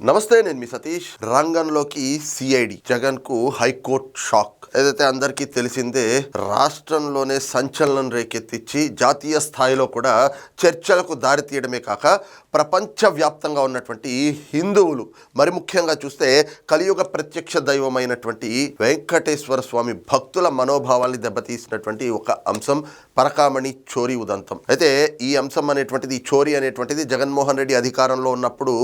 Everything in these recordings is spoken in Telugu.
నమస్తే నేను మీ సతీష్. రంగంలోకి సిఐడి జగన్కు హైకోర్టు షాక్. ఏదైతే అందరికీ తెలిసిందే రాష్ట్రంలోనే సంచలనం రేకెత్తించి జాతీయ స్థాయిలో కూడా చర్చలకు దారితీయడమే కాక ప్రపంచవ్యాప్తంగా ఉన్నటువంటి హిందువులు మరి ముఖ్యంగా చూస్తే కలియుగ ప్రత్యక్ష దైవమైనటువంటి వెంకటేశ్వర స్వామి భక్తుల మనోభావాల్ని దెబ్బతీసినటువంటి ఒక అంశం పరకామణి చోరీ ఉదంతం. అయితే ఈ అంశం అనేటువంటిది చోరీ అనేటువంటిది జగన్మోహన్ రెడ్డి అధికారంలో ఉన్నప్పుడు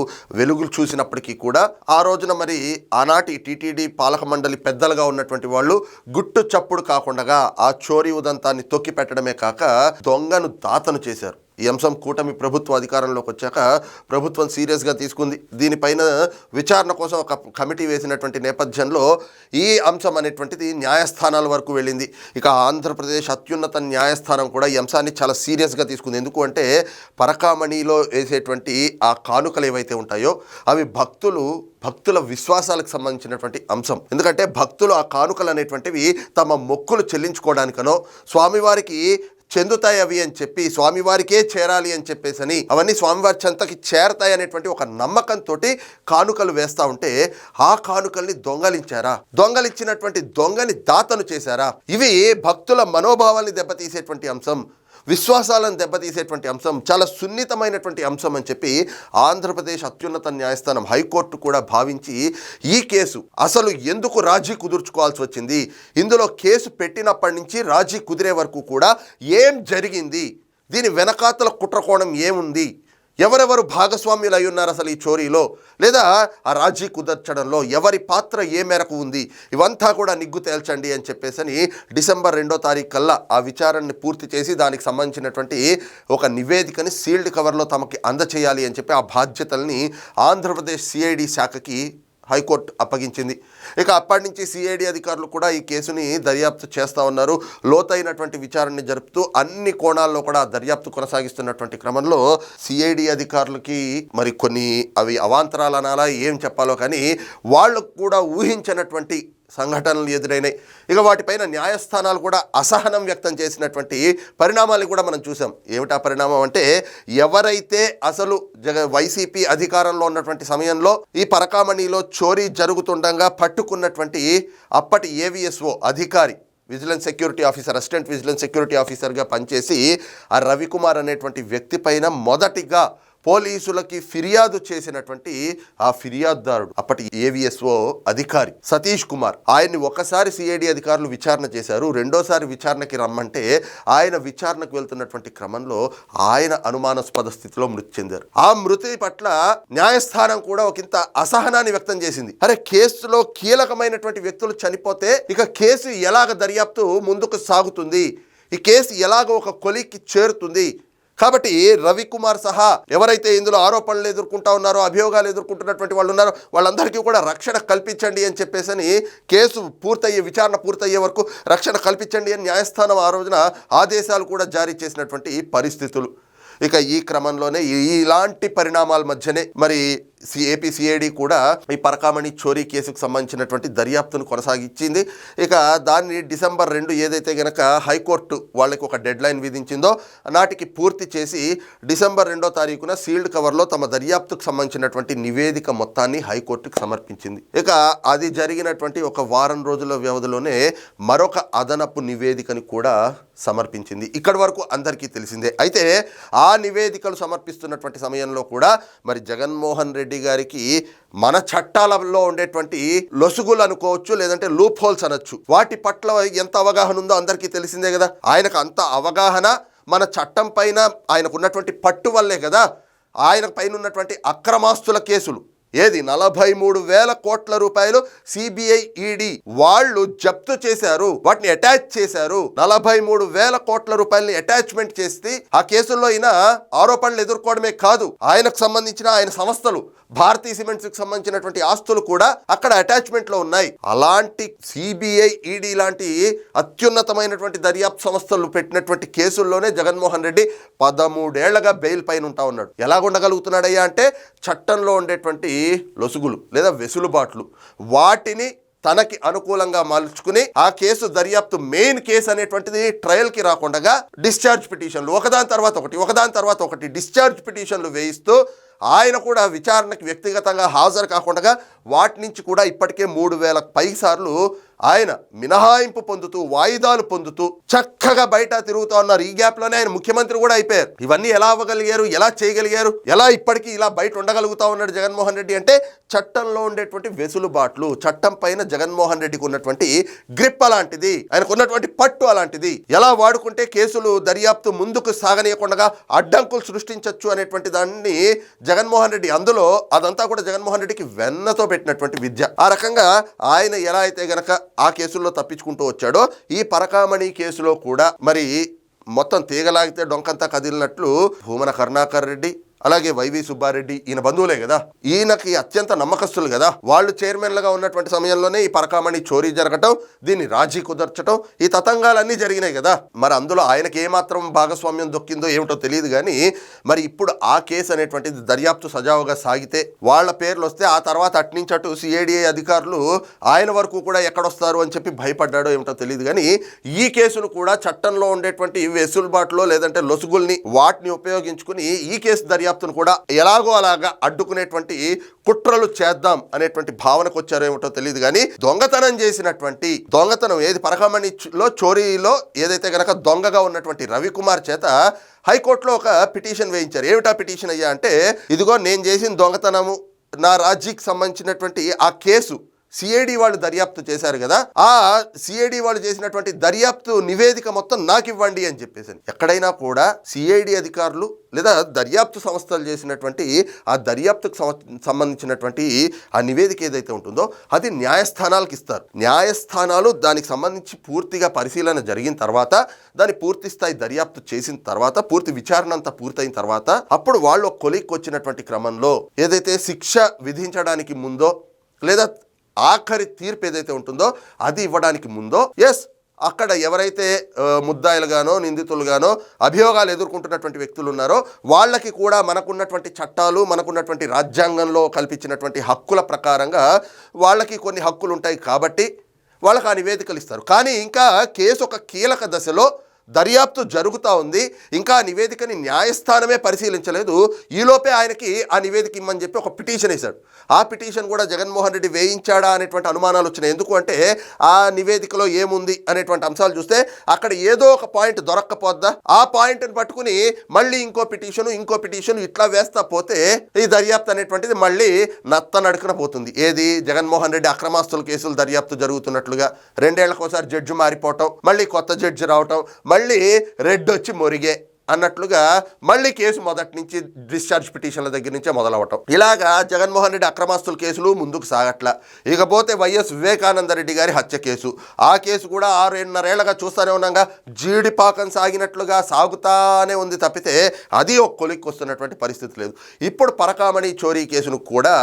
వెలుగులు చూసినప్పటికీ కూడా ఆ రోజున మరి ఆనాటి టీటీడీ పాలక మండలి పెద్దలుగా ఉన్నటువంటి వాళ్ళు గుట్టు చప్పుడు కాకుండా ఆ చోరీ ఉదంతాన్ని తొక్కి పెట్టడమే కాక దొంగను దాతను చేశారు. ఈ అంశం కూటమి ప్రభుత్వ అధికారంలోకి వచ్చాక ప్రభుత్వం సీరియస్గా తీసుకుంది. దీనిపైన విచారణ కోసం ఒక కమిటీ వేసినటువంటి నేపథ్యంలో ఈ అంశం అనేటువంటిది న్యాయస్థానాల వరకు వెళ్ళింది. ఇక ఆంధ్రప్రదేశ్ అత్యున్నత న్యాయస్థానం కూడా ఈ అంశాన్ని చాలా సీరియస్గా తీసుకుంది. ఎందుకు అంటే పరకామణిలో వేసేటువంటి ఆ కానుకలు ఏవైతే ఉంటాయో అవి భక్తులు భక్తుల విశ్వాసాలకు సంబంధించినటువంటి అంశం. ఎందుకంటే భక్తులు ఆ కానుకలు అనేటువంటివి తమ మొక్కులు చెల్లించుకోవడానికనో స్వామివారికి చెందుతాయి అవి అని చెప్పి స్వామివారికే చేరాలి అని చెప్పేసి అని అవన్నీ స్వామివారి చెంతకి చేరతాయి అనేటువంటి ఒక నమ్మకంతో కానుకలు వేస్తా ఉంటే ఆ కానుకల్ని దొంగలించారా? దొంగలించినటువంటి దొంగని దాతను చేశారా? ఇవి భక్తుల మనోభావాల్ని దెబ్బతీసేటువంటి అంశం. విశ్వాసాలను దెబ్బతీసేటువంటి అంశం చాలా సున్నితమైనటువంటి అంశం అని చెప్పి ఆంధ్రప్రదేశ్ అత్యున్నత న్యాయస్థానం హైకోర్టు కూడా భావించి ఈ కేసు అసలు ఎందుకు రాజీ కుదుర్చుకోవాల్సి వచ్చింది? ఇందులో కేసు పెట్టినప్పటి నుంచి రాజీ కుదిరే వరకు కూడా ఏం జరిగింది? దీని వెనకాతల కుట్రకోణం ఏముంది? ఎవరెవరు భాగస్వామ్యులు అయి ఉన్నారు అసలు ఈ చోరీలో? లేదా ఆ రాజీ కుదర్చడంలో ఎవరి పాత్ర ఏ మేరకు ఉంది? ఇవంతా కూడా నిగ్గు తేల్చండి అని చెప్పేసి డిసెంబర్ రెండో తారీఖు కల్లా ఆ విచారణని పూర్తి చేసి దానికి సంబంధించినటువంటి ఒక నివేదికని సీల్డ్ కవర్లో తమకి అందచేయాలి అని చెప్పి ఆ బాధ్యతల్ని ఆంధ్రప్రదేశ్ సిఐడి శాఖకి హైకోర్టు అప్పగించింది. ఇక అప్పటి నుంచి సిఐడి అధికారులు కూడా ఈ కేసుని దర్యాప్తు చేస్తూ ఉన్నారు. లోతైనటువంటి విచారణని జరుపుతూ అన్ని కోణాల్లో కూడా దర్యాప్తు కొనసాగిస్తున్నటువంటి క్రమంలో సిఐడి అధికారులకి మరి కొన్ని అవి అవాంతరాలు అనాలా ఏం చెప్పాలో కానీ వాళ్ళకు కూడా ఊహించినటువంటి సంఘటనలు ఎదురైనాయి. ఇక వాటిపైన న్యాయస్థానాలు కూడా అసహనం వ్యక్తం చేసినటువంటి పరిణామాలు కూడా మనం చూసాం. ఏమిటా పరిణామం అంటే ఎవరైతే అసలు జగ వైసీపీ అధికారంలో ఉన్నటువంటి సమయంలో ఈ పరకామణిలో చోరీ జరుగుతుండగా పట్టుకున్నటువంటి అప్పటి ఏవిఎస్ఓ అధికారి vigilance security officer assistant vigilance security ఆఫీసర్గా పనిచేసి ఆ రవికుమార్ అనేటువంటి వ్యక్తి పైన మొదటిగా పోలీసులకి ఫిర్యాదు చేసినటువంటి ఆ ఫిర్యాదుదారుడు అప్పటి ఏవిఎస్ఓ అధికారి సతీష్ కుమార్. ఆయన్ని ఒకసారి సిఐడి అధికారులు విచారణ చేశారు. రెండోసారి విచారణకి రమ్మంటే ఆయన విచారణకు వెళ్తున్నటువంటి క్రమంలో ఆయన అనుమానాస్పద స్థితిలో మృతి చెందారు. ఆ మృతి పట్ల న్యాయస్థానం కూడా ఒకంత అసహనాన్ని వ్యక్తం చేసింది. అరే కేసులో కీలకమైనటువంటి వ్యక్తులు చనిపోతే ఇక కేసు ఎలాగ దర్యాప్తు ముందుకు సాగుతుంది? ఈ కేసు ఎలాగ ఒక కొలిక్కి చేరుతుంది? కాబట్టి రవికుమార్ సహా ఎవరైతే ఇందులో ఆరోపణలు ఎదుర్కొంటా ఉన్నారో అభియోగాలు ఎదుర్కొంటున్నటువంటి వాళ్ళు ఉన్నారో వాళ్ళందరికీ కూడా రక్షణ కల్పించండి అని చెప్పేసి కేసు పూర్తయ్యే విచారణ పూర్తయ్యే వరకు రక్షణ కల్పించండి అని న్యాయస్థానం ఆ రోజున ఆదేశాలు కూడా జారీ చేసినటువంటి పరిస్థితులు. ఇక ఈ క్రమంలోనే ఇలాంటి పరిణామాల మధ్యనే మరి ఏపీ సిఐడి కూడా ఈ పరకామణి చోరీ కేసుకు సంబంధించినటువంటి దర్యాప్తును కొనసాగించింది. ఇక దాన్ని డిసెంబర్ రెండు ఏదైతే గనక హైకోర్టు వాళ్ళకి ఒక డెడ్ లైన్ విధించిందో నాటికి పూర్తి చేసి డిసెంబర్ రెండో తారీఖున సీల్డ్ కవర్లో తమ దర్యాప్తుకు సంబంధించినటువంటి నివేదిక మొత్తాన్ని హైకోర్టుకు సమర్పించింది. ఇక అది జరిగినటువంటి ఒక వారం రోజుల వ్యవధిలోనే మరొక అదనపు నివేదికని కూడా సమర్పించింది. ఇక్కడి వరకు అందరికీ తెలిసిందే. అయితే ఆ నివేదికలు సమర్పిస్తున్నటువంటి సమయంలో కూడా మరి జగన్మోహన్ రెడ్డి గారికి మన చట్టాలలో ఉండేటువంటి లొసుగులు అనుకోవచ్చు లేదంటే లూప్ హోల్స్ అనొచ్చు. వాటి పట్ల ఎంత అవగాహన ఉందో అందరికీ తెలిసిందే కదా. ఆయనకు అంత అవగాహన మన చట్టం పైన ఆయనకు ఉన్నటువంటి పట్టు వల్లే కదా ఆయన పైన ఉన్నటువంటి అక్రమాస్తుల కేసులు. ఏది? నలభై మూడు వేల కోట్ల రూపాయలు సిబిఐ ఈడీ వాళ్ళు జప్తు చేశారు వాటిని అటాచ్ చేశారు. నలభై మూడు వేల కోట్ల రూపాయలని అటాచ్మెంట్ చేసి ఆ కేసుల్లో అయిన ఆరోపణలు ఎదుర్కోవడమే కాదు. ఆయనకు సంబంధించిన ఆయన సంస్థలు భారతీయ సిమెంట్స్కి సంబంధించినటువంటి ఆస్తులు కూడా అక్కడ అటాచ్మెంట్లో ఉన్నాయి. అలాంటి సిబిఐ ఈడీ లాంటి అత్యున్నతమైనటువంటి దర్యాప్తు సంస్థలు పెట్టినటువంటి కేసుల్లోనే జగన్మోహన్ రెడ్డి పదమూడేళ్ళగా బెయిల్ పైన ఉంటా ఉన్నాడు. ఎలాగుండగలుగుతున్నాడయ్యా అంటే చట్టంలో ఉండేటువంటి లొసుగులు లేదా వెసులుబాట్లు వాటిని తనకి అనుకూలంగా మలుచుకుని ఆ కేసు దర్యాప్తు మెయిన్ కేసు అనేటువంటిది ట్రయల్కి రాకుండా డిశ్చార్జ్ పిటిషన్లు ఒకదాని తర్వాత ఒకటి ఒకదాని తర్వాత ఒకటి డిశ్చార్జ్ పిటిషన్లు వేయిస్తూ ఆయన కూడా విచారణకు వ్యక్తిగతంగా హాజరు కాకుండా వాటి నుంచి కూడా ఇప్పటికే మూడు వేల పై సార్లు ఆయన మినహాయింపు పొందుతూ వాయిదాలు పొందుతూ చక్కగా బయట తిరుగుతూ ఉన్నారు. ఈ గ్యాప్లోనే ఆయన ముఖ్యమంత్రి కూడా అయిపోయారు. ఇవన్నీ ఎలా అవ్వగలిగారు? ఎలా చేయగలిగారు? ఎలా ఇప్పటికీ ఇలా బయట ఉండగలుగుతా ఉన్నాడు జగన్మోహన్ రెడ్డి అంటే చట్టంలో ఉండేటువంటి వెసులుబాట్లు చట్టం పైన జగన్మోహన్ రెడ్డికి ఉన్నటువంటి గ్రిప్ అలాంటిది ఆయనకు ఉన్నటువంటి పట్టు అలాంటిది. ఎలా వాడుకుంటే కేసులు దర్యాప్తు ముందుకు సాగనీయకుండా అడ్డంకులు సృష్టించవచ్చు అనేటువంటి దాన్ని జగన్మోహన్ రెడ్డి అందులో అదంతా కూడా జగన్మోహన్ రెడ్డికి వెన్నతో పెట్టినటువంటి విద్య. ఆ రకంగా ఆయన ఎలా అయితే గనక ఆ కేసుల్లో తప్పించుకుంటూ వచ్చాడో ఈ పరకామణి కేసులో కూడా మరి మొత్తం తీగలాగితే డొంకంతా కదిలినట్లు భూమన కరుణాకర్ రెడ్డి అలాగే వైవి సుబ్బారెడ్డి ఈయన బంధువులే కదా. ఈయనకి అత్యంత నమ్మకస్తులు కదా. వాళ్ళు చైర్మన్లుగా ఉన్నటువంటి సమయంలోనే ఈ పరకామణి చోరీ జరగటం దీన్ని రాజీ కుదర్చటం ఈ తతంగాలన్నీ జరిగినాయి కదా. మరి అందులో ఆయనకి ఏమాత్రం భాగస్వామ్యం దొక్కిందో ఏమిటో తెలియదు కానీ మరి ఇప్పుడు ఆ కేసు అనేటువంటిది దర్యాప్తు సజావుగా సాగితే వాళ్ళ పేర్లు వస్తే ఆ తర్వాత అట్నుంచి అటు సిఐడిఐ అధికారులు ఆయన వరకు కూడా ఎక్కడొస్తారు అని చెప్పి భయపడ్డాడో ఏమిటో తెలియదు కానీ ఈ కేసును కూడా చట్టంలో ఉండేటువంటి వెసులుబాటులో లేదంటే లొసుగుల్ని వాటిని ఉపయోగించుకుని ఈ కేసు దర్యాప్తు దర్యాప్తును కూడా ఎలాగో అలాగా అడ్డుకునేటువంటి కుట్రలు చేద్దాం అనేటువంటి భావనకు వచ్చారో ఏమిటో తెలియదు కానీ దొంగతనం చేసినటువంటి దొంగతనం ఏది పరకమణిలో చోరీలో ఏదైతే గనక దొంగగా ఉన్నటువంటి రవికుమార్ చేత హైకోర్టులో ఒక పిటిషన్ వేయించారు. ఏమిటా పిటిషన్ అయ్యా అంటే ఇదిగో నేను చేసిన దొంగతనము నా రాజీకి సంబంధించినటువంటి ఆ కేసు సిఐడి వాళ్ళు దర్యాప్తు చేశారు కదా ఆ సిఐడి వాళ్ళు చేసినటువంటి దర్యాప్తు నివేదిక మొత్తం నాకు ఇవ్వండి అని చెప్పేసి. ఎక్కడైనా కూడా సిఐడి అధికారులు లేదా దర్యాప్తు సంస్థలు చేసినటువంటి ఆ దర్యాప్తుకు సంబంధించినటువంటి ఆ నివేదిక ఏదైతే ఉంటుందో అది న్యాయస్థానాలకు ఇస్తారు. న్యాయస్థానాలు దానికి సంబంధించి పూర్తిగా పరిశీలన జరిగిన తర్వాత దాని పూర్తి స్థాయి దర్యాప్తు చేసిన తర్వాత పూర్తి విచారణ అంతా పూర్తయిన తర్వాత అప్పుడు వాళ్ళు కొలిక్కి వచ్చినటువంటి క్రమంలో ఏదైతే శిక్ష విధించడానికి ముందో లేదా ఆఖరి తీర్పు ఏదైతే ఉంటుందో అది ఇవ్వడానికి ముందో ఎస్ అక్కడ ఎవరైతే ముద్దాయిలుగానో నిందితులుగానో అభియోగాలు ఎదుర్కొంటున్నటువంటి వ్యక్తులు ఉన్నారో వాళ్ళకి కూడా మనకున్నటువంటి చట్టాలు మనకున్నటువంటి రాజ్యాంగంలో కల్పించినటువంటి హక్కుల ప్రకారంగా వాళ్ళకి కొన్ని హక్కులు ఉంటాయి కాబట్టి వాళ్ళకి ఆ నివేదికలు ఇస్తారు. కానీ ఇంకా కేసు ఒక కీలక దశలో దర్యాప్తు జరుగుతూ ఉంది. ఇంకా ఆ నివేదికని న్యాయస్థానమే పరిశీలించలేదు. ఈలోపే ఆయనకి ఆ నివేదిక ఇమ్మని చెప్పి ఒక పిటిషన్ వేశాడు. ఆ పిటిషన్ కూడా జగన్మోహన్ రెడ్డి వేయించాడా అనేటువంటి అనుమానాలు వచ్చినాయి. ఎందుకు అంటే ఆ నివేదికలో ఏముంది అనేటువంటి అంశాలు చూస్తే అక్కడ ఏదో ఒక పాయింట్ దొరక్కపోద్దా? ఆ పాయింట్ని పట్టుకుని మళ్ళీ ఇంకో పిటిషన్ ఇంకో పిటిషన్ ఇట్లా వేస్తా పోతే ఈ దర్యాప్తు అనేటువంటిది మళ్ళీ నత్త నడుకున పోతుంది. ఏది? జగన్మోహన్ రెడ్డి అక్రమాస్తుల కేసులు దర్యాప్తు జరుగుతున్నట్లుగా రెండేళ్ళకోసారి జడ్జి మారిపోవటం మళ్ళీ కొత్త జడ్జి రావటం మళ్ళీ రెడ్ వచ్చి మొరిగే. అన్నట్లుగా మళ్ళీ కేసు మొదటి నుంచి డిశ్చార్జ్ పిటిషన్ల దగ్గర నుంచే మొదలవటం. ఇలాగా జగన్మోహన్ రెడ్డి అక్రమాస్తుల కేసులు ముందుకు సాగట్ల. ఇకపోతే వైఎస్ వివేకానంద రెడ్డి గారి హత్య కేసు. ఆ కేసు కూడా ఆరున్నరేళ్ళగా చూస్తూనే ఉన్నాగా. జీడిపాకం సాగినట్లుగా సాగుతానే ఉంది తప్పితే అది ఒక కొలిక్కి వస్తున్నటువంటి పరిస్థితి లేదు. ఇప్పుడు పరకామణి చోరీ కేసును కూడా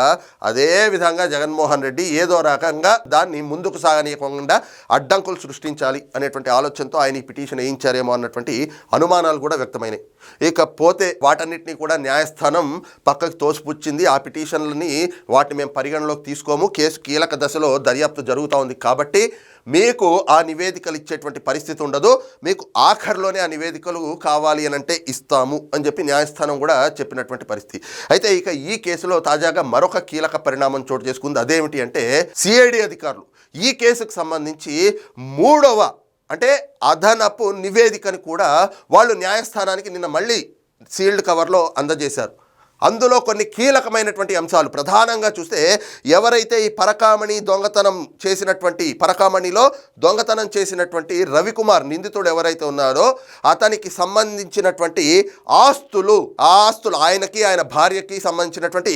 అదే విధంగా జగన్మోహన్ రెడ్డి ఏదో రకంగా దాన్ని ముందుకు సాగనీయకుండా అడ్డంకులు సృష్టించాలి అనేటువంటి ఆలోచనతో ఆయన ఈ పిటిషన్ వేయించారేమో అన్నటువంటి అనుమానాలు కూడా వ్యక్తం వ్యక్తమైనాయి ఇకపోతే వాటన్నిటిని కూడా న్యాయస్థానం పక్కకు తోసిపుచ్చింది. ఆ పిటిషన్లని వాటిని మేము పరిగణలోకి తీసుకోము. కేసు కీలక దశలో దర్యాప్తు జరుగుతూ ఉంది కాబట్టి మీకు ఆ నివేదికలు ఇచ్చేటువంటి పరిస్థితి ఉండదు. మీకు ఆఖరిలోనే ఆ నివేదికలు కావాలి అని అంటే ఇస్తాము అని చెప్పి న్యాయస్థానం కూడా చెప్పినటువంటి పరిస్థితి. అయితే ఇక ఈ కేసులో తాజాగా మరొక కీలక పరిణామం చోటు చేసుకుంది. అదేమిటి అంటే సిఐడి అధికారులు. ఈ కేసుకు సంబంధించి మూడవ అంటే అదనపు నివేదికని కూడా వాళ్ళు న్యాయస్థానానికి నిన్న మళ్ళీ సీల్డ్ కవర్లో అందజేశారు. అందులో కొన్ని కీలకమైనటువంటి అంశాలు. ప్రధానంగా చూస్తే ఎవరైతే ఈ పరకామణి దొంగతనం చేసినటువంటి పరకామణిలో దొంగతనం చేసినటువంటి రవికుమార్ నిందితుడు ఎవరైతే ఉన్నారో అతనికి సంబంధించినటువంటి ఆస్తులు ఆ ఆస్తులు ఆయనకి ఆయన భార్యకి సంబంధించినటువంటి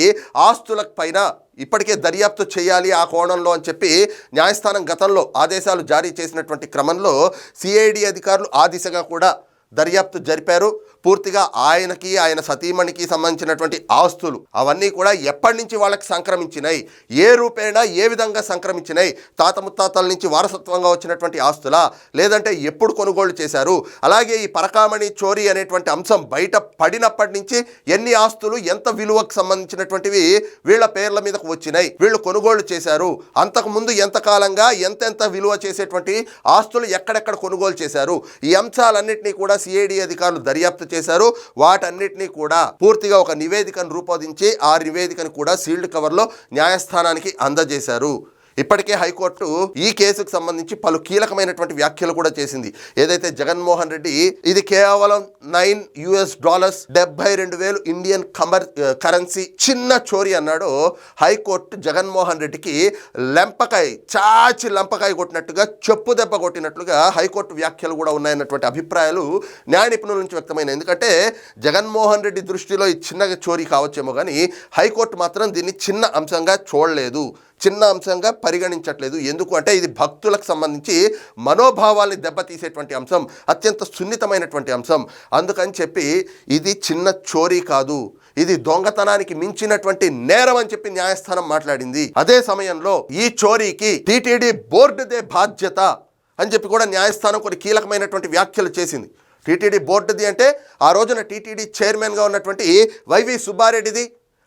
ఆస్తుల పైన ఇప్పటికే దర్యాప్తు చేయాలి ఆ కోణంలో అని చెప్పి న్యాయస్థానం గతంలో ఆదేశాలు జారీ చేసినటువంటి క్రమంలో సిఐడి అధికారులు ఆ దిశగా కూడా దర్యాప్తు జరిపారు. పూర్తిగా ఆయనకి ఆయన సతీమణికి సంబంధించినటువంటి ఆస్తులు అవన్నీ కూడా ఎప్పటి నుంచి వాళ్ళకి సంక్రమించినాయి ఏ రూపేణా ఏ విధంగా సంక్రమించినాయి తాత ముత్తాతల నుంచి వారసత్వంగా వచ్చినటువంటి ఆస్తులా లేదంటే ఎప్పుడు కొనుగోలు చేశారు అలాగే ఈ పరకామణి చోరీ అనేటువంటి అంశం బయట పడినప్పటి నుంచి ఎన్ని ఆస్తులు ఎంత విలువకు సంబంధించినటువంటివి వీళ్ళ పేర్ల మీదకు వచ్చినాయి వీళ్ళు కొనుగోలు చేశారు అంతకుముందు ఎంతకాలంగా ఎంతెంత విలువ చేసేటువంటి ఆస్తులు ఎక్కడెక్కడ కొనుగోలు చేశారు ఈ అంశాలన్నింటినీ కూడా సిఐడి అధికారులు దర్యాప్తు చేశారు. వాటన్నిటినీ కూడా పూర్తిగా ఒక నివేదికను రూపొందించి ఆ నివేదికను కూడా సీల్డ్ కవర్లో న్యాయస్థానానికి అందజేశారు. ఇప్పటికే హైకోర్టు ఈ కేసుకు సంబంధించి పలు కీలకమైనటువంటి వ్యాఖ్యలు కూడా చేసింది. ఏదైతే జగన్మోహన్ రెడ్డి ఇది కేవలం నైన్ యుఎస్ డాలర్స్ డెబ్బై రెండు వేలు ఇండియన్ కమర్ కరెన్సీ చిన్న చోరీ అన్నాడో. హైకోర్టు జగన్మోహన్ రెడ్డికి లెంపకాయ చాచి లంపకాయ కొట్టినట్టుగా చెప్పు దెబ్బ కొట్టినట్లుగా హైకోర్టు వ్యాఖ్యలు కూడా ఉన్నాయన్నటువంటి అభిప్రాయాలు న్యాయ నిపుణుల నుంచి వ్యక్తమైన ఎందుకంటే జగన్మోహన్ రెడ్డి దృష్టిలో ఈ చిన్న చోరీ కావచ్చేమో కానీ హైకోర్టు మాత్రం దీన్ని చిన్న అంశంగా చూడలేదు. చిన్న అంశంగా పరిగణించట్లేదు. ఎందుకు అంటే ఇది భక్తులకు సంబంధించి మనోభావాల్ని దెబ్బతీసేటువంటి అంశం అత్యంత సున్నితమైనటువంటి అంశం. అందుకని చెప్పి ఇది చిన్న చోరీ కాదు. ఇది దొంగతనానికి మించినటువంటి నేరం అని చెప్పి న్యాయస్థానం మాట్లాడింది. అదే సమయంలో ఈ చోరీకి టీటీడీ బోర్డుదే బాధ్యత అని చెప్పి కూడా న్యాయస్థానం కొన్ని కీలకమైనటువంటి వ్యాఖ్యలు చేసింది. టీటీడీ బోర్డుది అంటే ఆ రోజున టీటీడీ చైర్మన్గా ఉన్నటువంటి వైవి సుబ్బారెడ్డిది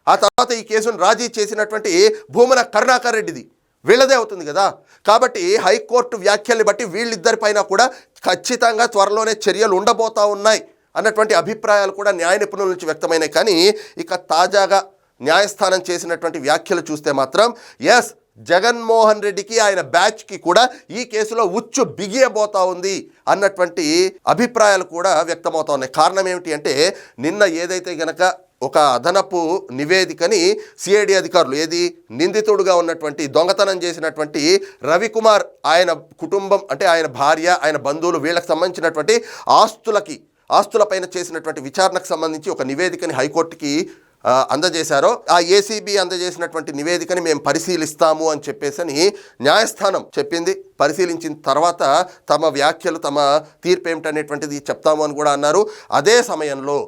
ఆ తర్వాత ఈ కేసును రాజీ చేసినటువంటి భూమన కరుణాకర్ రెడ్డిది వీళ్ళదే అవుతుంది కదా. కాబట్టి హైకోర్టు వ్యాఖ్యల్ని బట్టి వీళ్ళిద్దరిపైన కూడా ఖచ్చితంగా త్వరలోనే చర్యలు ఉండబోతా ఉన్నాయి అన్నటువంటి అభిప్రాయాలు కూడా న్యాయ నిపుణుల నుంచి వ్యక్తమైనాయి. కానీ ఇక తాజాగా న్యాయస్థానం చేసినటువంటి వ్యాఖ్యలు చూస్తే మాత్రం ఎస్ జగన్మోహన్ రెడ్డికి ఆయన బ్యాచ్కి కూడా ఈ కేసులో ఉచ్చు బిగియబోతా ఉంది అన్నటువంటి అభిప్రాయాలు కూడా వ్యక్తమవుతా ఉన్నాయి. కారణం ఏమిటి అంటే నిన్న ఏదైతే గనక ఒక అదనపు నివేదికని సిఐడి అధికారులు ఏది నిందితుడుగా ఉన్నటువంటి దొంగతనం చేసినటువంటి రవికుమార్ ఆయన కుటుంబం అంటే ఆయన భార్య ఆయన బంధువులు వీళ్ళకి సంబంధించినటువంటి ఆస్తులకి ఆస్తులపైన చేసినటువంటి విచారణకు సంబంధించి ఒక నివేదికని హైకోర్టుకి అందజేశారో ఆ ఏసీబీ అందజేసినటువంటి నివేదికని మేము పరిశీలిస్తాము అని చెప్పేసని న్యాయస్థానం చెప్పింది. పరిశీలించిన తర్వాత తమ వ్యాఖ్యలు తమ తీర్పు ఏమిటనేటువంటిది చెప్తాము అని కూడా అన్నారు. అదే సమయంలో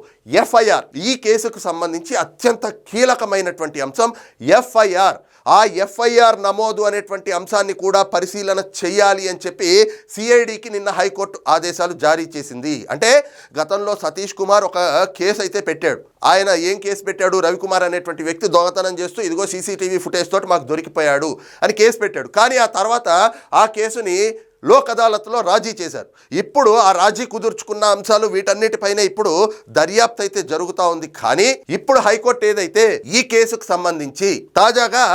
ఎఫ్ఐఆర్ ఈ కేసుకు సంబంధించి అత్యంత కీలకమైనటువంటి అంశం ఎఫ్ఐఆర్ ఆ ఎఫ్ఐఆర్ నమోదు అనేటువంటి అంశాన్ని కూడా పరిశీలన చేయాలి అని చెప్పి సిఐడికి నిన్న హైకోర్టు ఆదేశాలు జారీ చేసింది. అంటే గతంలో సతీష్ కుమార్ ఒక కేసు అయితే పెట్టాడు. ఆయన ఏం కేసు పెట్టాడు? రవికుమార్ అనేటువంటి వ్యక్తి దొంగతనం చేస్తూ ఇదిగో సీసీటీవీ ఫుటేజ్ తోటి మాకు దొరికిపోయాడు అని కేసు పెట్టాడు. కానీ ఆ తర్వాత ఆ కేసుని లోక్ అదాలత్లో రాజీ చేశారు. ఇప్పుడు ఆ రాజీ కుదుర్చుకున్న అంశాలు వీటన్నిటిపైన ఇప్పుడు దర్యాప్తు అయితే జరుగుతూ ఉంది. కానీ ఇప్పుడు హైకోర్టు ఏదైతే ఈ కేసుకు సంబంధించి తాజాగా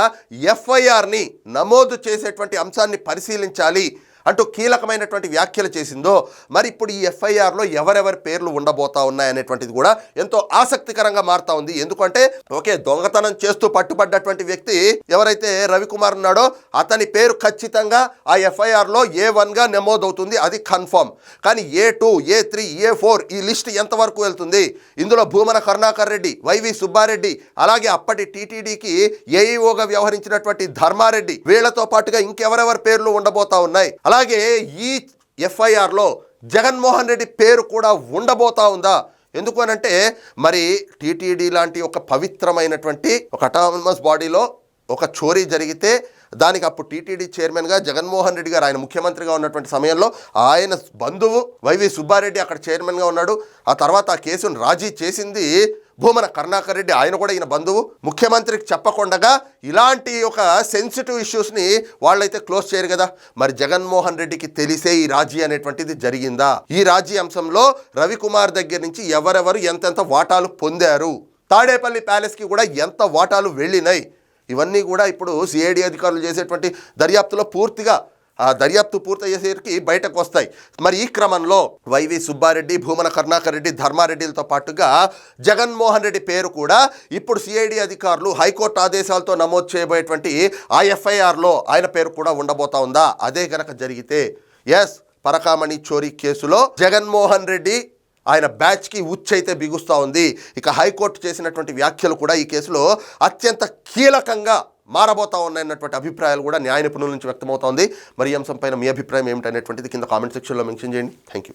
ఎఫ్ఐఆర్ని నమోదు చేసేటువంటి అంశాన్ని పరిశీలించాలి అంటూ కీలకమైనటువంటి వ్యాఖ్యలు చేసిందో మరి ఇప్పుడు ఈ ఎఫ్ఐఆర్లో ఎవరెవరి పేర్లు ఉండబోతా ఉన్నాయనేటువంటిది కూడా ఎంతో ఆసక్తికరంగా మారుతా ఉంది. ఎందుకంటే ఓకే దొంగతనం చేస్తూ పట్టుబడ్డటువంటి వ్యక్తి ఎవరైతే రవికుమార్ ఉన్నాడో అతని పేరు ఖచ్చితంగా ఆ ఎఫ్ఐఆర్లో ఏ వన్గా నమోదవుతుంది అది కన్ఫర్మ్ కానీ A two A three A four ఈ లిస్ట్ ఎంతవరకు వెళ్తుంది? ఇందులో భూమన కరుణాకర్ రెడ్డి వైవి సుబ్బారెడ్డి అలాగే అప్పటి టీటీడీకి ఏఈఓగా వ్యవహరించినటువంటి ధర్మారెడ్డి వీళ్ళతో పాటుగా ఇంకెవరెవరి పేర్లు ఉండబోతా ఉన్నాయి? అలాగే ఈ ఎఫ్ఐఆర్లో జగన్మోహన్ రెడ్డి పేరు కూడా ఉండబోతా ఉందా? ఎందుకు అనంటే మరి టీటీడీ లాంటి ఒక పవిత్రమైనటువంటి ఒక అటానమస్ బాడీలో ఒక చోరీ జరిగితే దానికి అప్పుడు టీటీడీ చైర్మన్గా జగన్మోహన్ రెడ్డి గారు ఆయన ముఖ్యమంత్రిగా ఉన్నటువంటి సమయంలో ఆయన బంధువు వైవి సుబ్బారెడ్డి అక్కడ చైర్మన్గా ఉన్నాడు. ఆ తర్వాత ఆ కేసును రాజీ చేసింది భూమన కరుణాకర్ రెడ్డి ఆయన కూడా ఈయన బంధువు. ముఖ్యమంత్రికి చెప్పకుండా ఇలాంటి ఒక సెన్సిటివ్ ఇష్యూస్ని వాళ్ళైతే క్లోజ్ చేయరు కదా. మరి జగన్మోహన్ రెడ్డికి తెలిసే ఈ రాజీ అనేటువంటిది జరిగిందా? ఈ రాజీ అంశంలో రవికుమార్ దగ్గర నుంచి ఎవరెవరు ఎంతెంత వాటాలు పొందారు? తాడేపల్లి ప్యాలెస్కి కూడా ఎంత వాటాలు వెళ్ళినాయి? ఇవన్నీ కూడా ఇప్పుడు సిఐడి అధికారులు చేసేటువంటి దర్యాప్తులో పూర్తిగా ఆ దర్యాప్తు పూర్తయ్యేసరికి బయటకు వస్తాయి. మరి ఈ క్రమంలో వైవి సుబ్బారెడ్డి భూమన కరుణాకర్ రెడ్డి ధర్మారెడ్డిలతో పాటుగా జగన్మోహన్ రెడ్డి పేరు కూడా ఇప్పుడు సిఐడి అధికారులు హైకోర్టు ఆదేశాలతో నమోదు చేయబోయేటువంటి ఆ ఎఫ్ఐఆర్లో ఆయన పేరు కూడా ఉండబోతా ఉందా? అదే గనక జరిగితే ఎస్ పరకామణి చోరీ కేసులో జగన్మోహన్ రెడ్డి ఆయన బ్యాచ్కి ఉచ్చైతే బిగుస్తూ ఉంది. ఇక హైకోర్టు చేసినటువంటి వ్యాఖ్యలు కూడా ఈ కేసులో అత్యంత కీలకంగా మారబోతా ఉన్నాయన్నటువంటి అభిప్రాయాలు కూడా న్యాయ నిపుణుల నుంచి వ్యక్తమవుతోంది. మరి ఈ అంశంపైన మీ అభిప్రాయం ఏమిటనేటువంటిది కింద కామెంట్ సెక్షన్లో మెన్షన్ చేయండి. Thank you